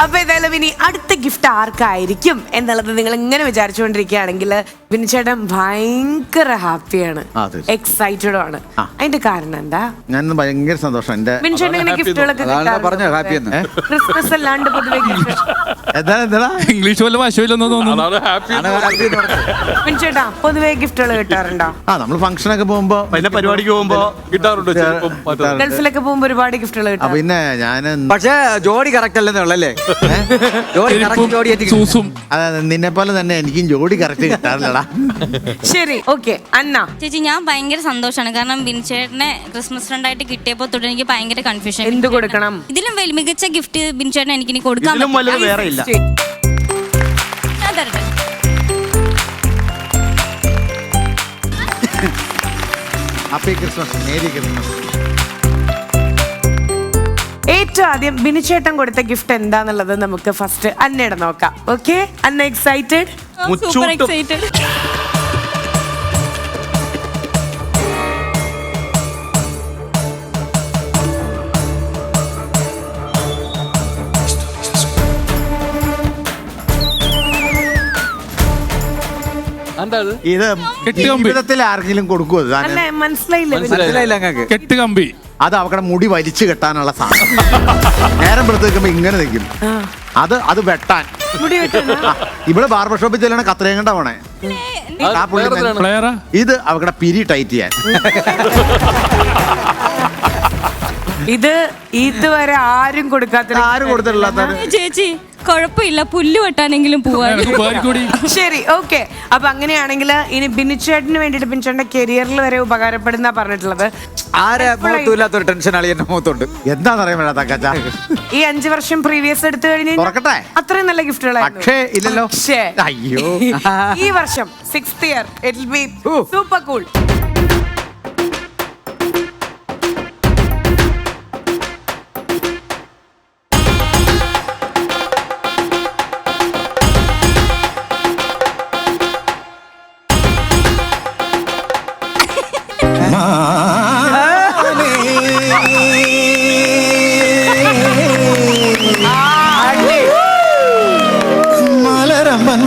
അപ്പൊ ഏതായാലും ഇനി അടുത്ത ഗിഫ്റ്റ് ആർക്കായിരിക്കും എന്നുള്ളത് നിങ്ങൾ ഇങ്ങനെ വിചാരിച്ചുകൊണ്ടിരിക്കുകയാണെങ്കിൽ ബിനിച്ചേട്ടൻ ഭയങ്കര ഹാപ്പിയാണ്. ആ, തീർച്ചയായും. എക്സൈറ്റഡും ആണ് അതിന്റെ കാരണം എന്താ? ഞാൻ ഭയങ്കര സന്തോഷം. എന്റെ ബിനിച്ചേട്ടൻ ഇങ്ങനെ ഗിഫ്റ്റുകളൊക്കെ അതാണ് പറഞ്ഞ ഹാപ്പി എന്ന്. ക്രിസ്മസ് അല്ലാണ്ട് പൊതുവെ എന്താ എന്താ ഇംഗ്ലീഷ് വല്ല വശമില്ലെന്ന് തോന്നുന്നു. അതാണ് ഹാപ്പി ആണ് happy എന്ന് പറഞ്ഞത്. ബിനിച്ചേട്ടാ പൊതുവെ ഗിഫ്റ്റുകൾ കിട്ടാറുണ്ടോ? ആ നമ്മൾ ഫംഗ്ഷനൊക്കെ പോകുമ്പോ പിന്നെ പരിപാടിക്ക് പോകുമ്പോ? കിട്ടാറുണ്ട്? ചെറുപ്പം മറ്റേ ഗൾഫിലൊക്കെ പോകുമ്പോ ഒരുപാട് ഗിഫ്റ്റുകൾ ആ, കിട്ടാറുണ്ട്. പിന്നെ ഞാൻ പക്ഷേ ജോഡി കറക്റ്റ് അല്ലെന്നുള്ളല്ലേ ജോഡി കറക്റ്റ് ജോഡി സൂസും നിന്നെ പോലെ തന്നെ എനിക്കും ജോഡി കറക്റ്റ് കിട്ടാറില്ലടാ. ശരി ഓക്കെ അന്ന. ചേച്ചി ഞാൻ ഭയങ്കര സന്തോഷമാണ് കാരണം ബിൻചേട്ടനെ ക്രിസ്മസ് ഫ്രണ്ട് ആയിട്ട് കിട്ടിയപ്പോൾ തൊട്ട് എനിക്ക് ഭയങ്കര കൺഫ്യൂഷൻ എന്ത് കൊടുക്കണം? ഇതിലും വലിയ മികച്ച ഗിഫ്റ്റ് ബിൻചേട്ടൻ എനിക്ക് ഇനി കൊടുക്കാൻ ഇതിലും പറ്റില്ല. വലുത് വേറെ ഇല്ല. ഞാൻ തരട്ടെ. Happy Christmas. Merry Christmas. ഏറ്റവും ആദ്യം ബിനിച്ചേട്ടൻ കൊടുത്ത ഗിഫ്റ്റ് എന്താന്നുള്ളത് നമുക്ക് ഫസ്റ്റ് അന്നയുടെ നോക്കാം. Okay Anna excited super excited ഇത്. ജീവിതത്തിൽ ആർക്കെങ്കിലും കൊടുക്കുമോ അല്ല മനസ്സിലായില്ല കെട്ടുകമ്പി. അത് അവരുടെ മുടി വലിച്ചു കെട്ടാനുള്ള സാധനം. നേരം പുറത്തേക്കുമ്പോ നിൽക്കുമ്പോ ഇങ്ങനെ നിൽക്കും. അത് അത് വെട്ടാൻ. ആ, ഇവിടെ ബാർബർ ഷോപ്പിൽ ചെല്ലണ കത്രയും കണ്ട പോണേ? ആ പുള്ളി തന്നെ. പ്ലെയറാ ഇത് അവരുടെ പിരി ടൈറ്റ് ചെയ്യാൻ. ഇത് ഇതുവരെ ആരും കൊടുക്കാത്ത ആരും കൊടുത്തിട്ടില്ലാത്ത ചേച്ചി കുഴപ്പമില്ല പുല്ല് വെട്ടാനെങ്കിലും പോവാൻ ശരി ഓക്കെ. അപ്പൊ അങ്ങനെയാണെങ്കിൽ ഇനി ബിനിച്ചേട്ടന് വേണ്ടിട്ട് ബിനിച്ചേട്ടന്റെ കരിയറിൽ വരെ ഉപകാരപ്പെടുന്ന പറഞ്ഞിട്ടുള്ളത്. ആരെ ടെൻഷൻ എന്റെ മുഖത്തുണ്ട് വേണ്ട ഈ അഞ്ചു വർഷം പ്രീവിയസ് എടുത്തു കഴിഞ്ഞ തുറക്കട്ടെ? അത്രയും നല്ല ഗിഫ്റ്റുകളായിരുന്നു പക്ഷേ ഇല്ലല്ലോ. പക്ഷേ അയ്യോ. ഈ വർഷം six year it be super cool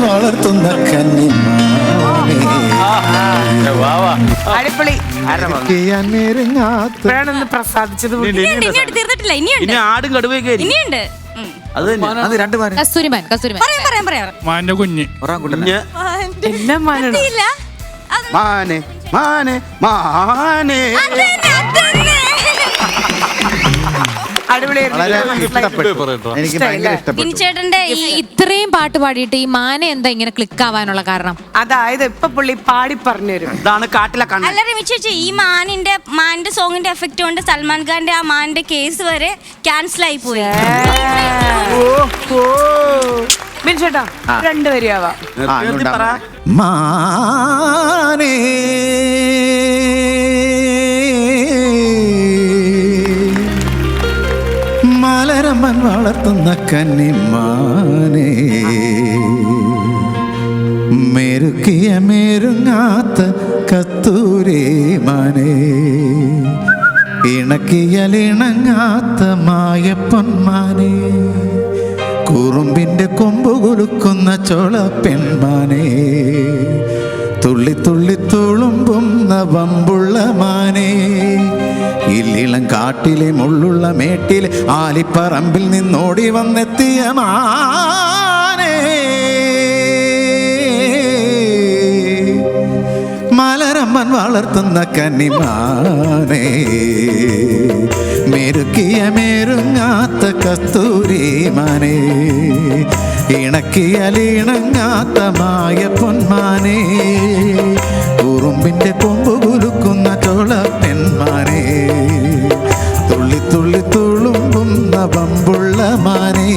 വളർത്തുന്ന കന്നിമാനെ. അടിപൊളി. പ്രസാദിച്ചത് ഇനി- ഇനി- ഇനിയുണ്ട് ഇനിയുണ്ട് തീർന്നിട്ടില്ല ഇനിയുണ്ട് ഇനി ആടും കടുവയൊക്കെ ആയിരിക്കും. ഇനിയുണ്ട് ഉം. അത് തന്നെ. അത് രണ്ടു മാനം. കസ്തൂരിമാൻ കസ്തൂരിമാൻ. പറയാം പറയാം പറയാം. മാന്റെ കുഞ്ഞ്. എല്ലാം മാനണം അത് മാനെ മാനെ മാനെ. എനിക്ക് ഭയങ്കര ഇഷ്ടപ്പെട്ടു. ഇത്രയും പാട്ട് പാടിയിട്ട് ഈ മാന എന്താ ഇങ്ങനെ ക്ലിക്ക് ആവാനുള്ള കാരണം? അതായത് ഇപ്പൊ പുള്ളി പാടി പറഞ്ഞു തരും. ഇതാണ് കാട്ടിലെ കണ്ണൻ അല്ല റിമി ചേച്ചി ഈ മാനിന്റെ മാനിന്റെ സോങ്ങിന്റെ എഫക്ട് കൊണ്ട് സൽമാൻ ഖാന്റെ ആ മാനിന്റെ കേസ് വരെ ക്യാൻസൽ ആയി പോയി. ബിനിച്ചേട്ടാ ആ. രണ്ടുപേരെയാവാം. ആ. അതുകൊണ്ടാ. മാനേ മലരമ്പൻ വളർത്തുന്ന കന്നിമാനേ. മെരുക്കിയ മെരുങ്ങാത്ത കത്തൂരേ മാനേ. ഇണക്കിയലിണങ്ങാത്ത മായപ്പൊന്മാനേ കുറുമ്പിന്റെ കൊമ്പ് കുലുക്കുന്ന ചോള പെൺമാനേ. തുള്ളി തുള്ളി തുളുമ്പുന്ന വമ്പുള്ള മാനേ. ഇല്ലിളം കാട്ടിലെ മുള്ളുള്ള മേട്ടിലെ ആലിപ്പറമ്പിൽ നിന്നോടി വന്നെത്തിയ മാനേ വളർത്തുന്ന കന്നിമാനേ. മെരുക്കിയ മെരുങ്ങാത്ത കസ്തൂരി മാനേ ഇണക്കിയലിണങ്ങാത്ത മായ പൊന്മാനേ. കുറുമ്പിന്റെ കൊമ്പ് കുലുക്കുന്ന തുള പെൺമാനേ. തുള്ളി തുള്ളി തുളുമ്പുന്ന പമ്പുള്ള മാനേ.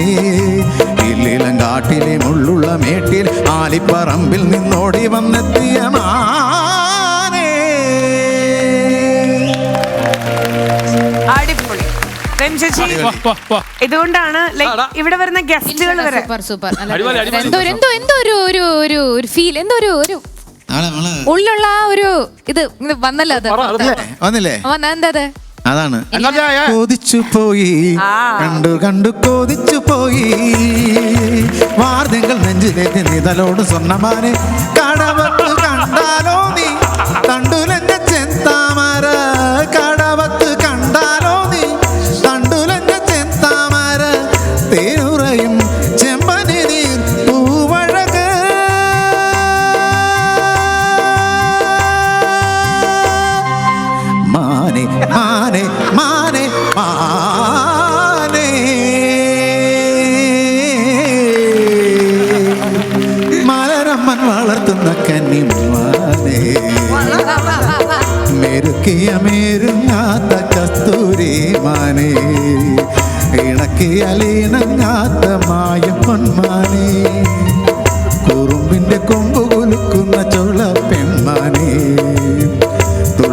ഇല്ലിളം കാട്ടിലെ മുള്ളുള്ള മേട്ടിൽ ആലിപ്പറമ്പിൽ നിന്നോടി വന്നെത്തിയ മാനേ വാ. ഇതുകൊണ്ടാണ് ലൈക് ഇവിടെ വരുന്ന ഗസ്റ്റുകൾ വരെ. Super super. നല്ല അടിപൊളി, അടിപൊളി. എന്തോ ഒരു- എന്തോ എന്തോ ഒരു ഒരു ഒരു ഒരു ഫീൽ എന്തോ ഒരു ഒരു ഉള്ളിലുള്ള ആ ഒരു ഇത് ഇത് വന്നല്ലോ അത്. വന്നില്ലേ? വന്ന എന്താ അത്? അതാണ്. കൊതിച്ചു പോയി. കണ്ടു കണ്ടു കൊതിച്ചു പോയി. നിതലോട് സ്വർണമാനെ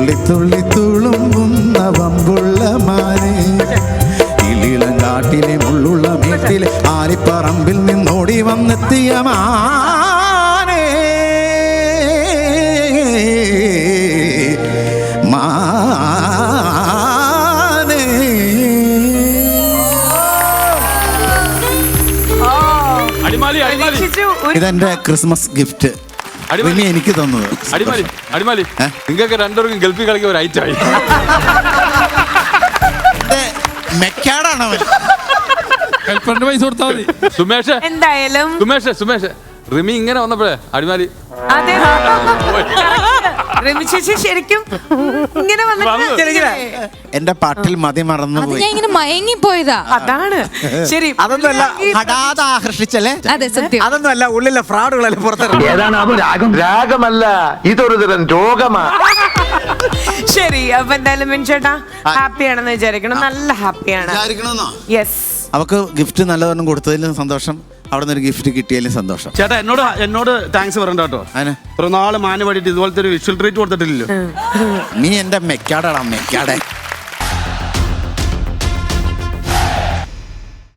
തുള്ളി തുള്ളി തുളുമ്പുന്ന വമ്പുള്ള മാനെ. ഇളിളം കാട്ടിലെ മുള്ളുള്ള വീട്ടിലെ ആലിപ്പറമ്പിൽ നിന്നോടി വന്നെത്തിയ മാനേ. ഇതെന്റെ ക്രിസ്മസ് ഗിഫ്റ്റ്. റിമി എനിക്ക് തന്നത്. അടിമാലി അടിമാലി ഏ? നിങ്ങൾക്ക് രണ്ടുപേർക്കും ഗൾഫിൽ കളിക്കാൻ ഒരു ഐറ്റായി മെക്കാടാണ് അവൻ. ഹെൽപ്പറിന്റെ പൈസ കൊടുത്താൽ മതി. സുമേഷ് എന്തായാലും സുമേഷ് സുമേഷ്. റിമി ഇങ്ങനെ വന്നപ്പോഴേ അടിമാലി. അതെ രമി ചേച്ചി ശരിക്കും ഇങ്ങനെ വന്നിട്ട് എന്റെ പാട്ടിൽ മതി മറന്നു മറന്നുപോയി ഞാൻ ഇങ്ങനെ മയങ്ങിപ്പോയതാ. അതാണ്. ശരി അതൊന്നുമല്ല ഹടാതെ ആകർഷിച്ചല്ലേ? അതെ സത്യം. അതൊന്നുമല്ല ഉള്ളിലെ ഫ്രോഡുകളല്ലേ പുറത്തിറങ്ങി? ഏതാണ് അത് രാഗം? രാഗമല്ല ഇതൊരു തരം രോഗമാ. ശരി അപ്പൊ എന്തായാലും മിൻചേട്ടാ ഹാപ്പി ആണെന്ന് വിചാരിക്കണം. നല്ല ഹാപ്പിയാണ് വിചാരിക്കണമെന്നോ? യെസ് അവക്ക് ഗിഫ്റ്റ് നല്ലതൊന്നും കൊടുത്തതിൽ സന്തോഷം. അവിടെ നിന്ന് ഒരു ഗിഫ്റ്റ് കിട്ടിയാലും സന്തോഷം. ചേട്ടാ എന്നോട് എന്നോട് താങ്ക്സ് പറയണ്ട കേട്ടോ. അതിന് ഇത്ര നാൾ മാന് വേണ്ടിട്ട് ഇതുപോലത്തെ ഒരു വിഷ്വൽ ട്രീറ്റ് കൊടുത്തിട്ടില്ലല്ലോ. നീ എന്റെ മെക്കാടാടാ മെക്കാടെ.